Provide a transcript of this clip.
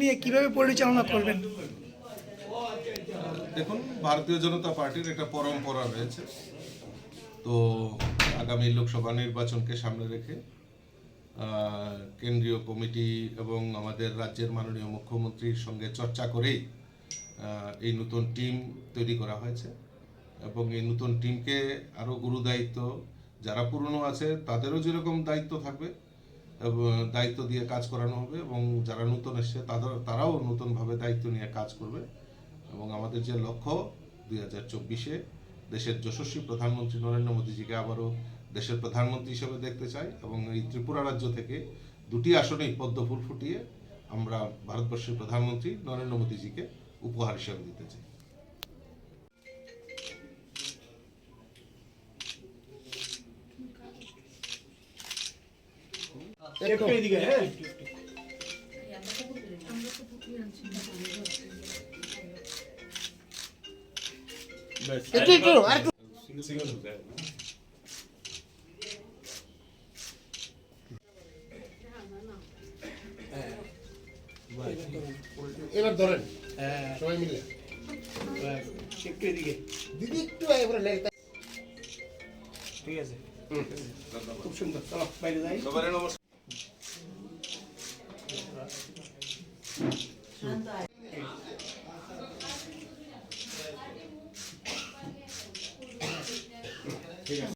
নিয়ে কীভাবে পরিচালনা করবেন? দেখুন, ভারতীয় জনতা পার্টির একটা পরম্পরা রয়েছে। তো আগামী লোকসভা নির্বাচনকে সামনে রেখে কেন্দ্রীয় কমিটি এবং আমাদের রাজ্যের মাননীয় মুখ্যমন্ত্রীর সঙ্গে চর্চা করেই এই নতুন টিম তৈরি করা হয়েছে। এবং এই নতুন টিমকে আরও গুরু দায়িত্ব যারা পুরনো আছে, তাদেরও যেরকম দায়িত্ব থাকবে দায়িত্ব দিয়ে কাজ করানো হবে এবং যারা নতুন এসছে তাদের, তারাও নতুনভাবে দায়িত্ব নিয়ে কাজ করবে। এবং আমাদের যে লক্ষ্য, দুই হাজার চব্বিশে দেশের যশস্বী প্রধানমন্ত্রী নরেন্দ্র মোদীজিকে আবারও দেশের প্রধানমন্ত্রী হিসেবে দেখতে চাই এবং এই ত্রিপুরা রাজ্য থেকে দুটি আসনেই পদ্ম ফুল ফুটিয়ে আমরা ভারতবর্ষের প্রধানমন্ত্রী নরেন্দ্র মোদীজিকে উপহার হিসেবে দিতে চাই। একটু এদিকে হ্যাঁ? একটু একটু আর এবার ধরেন সবাই মিলে। একটু এদিকে দিদি একটু এবারে ঠিক আছে। খুব সুন্দর। চলো বাইরে যাই। সবারই নমস্কার। ঠিক আছে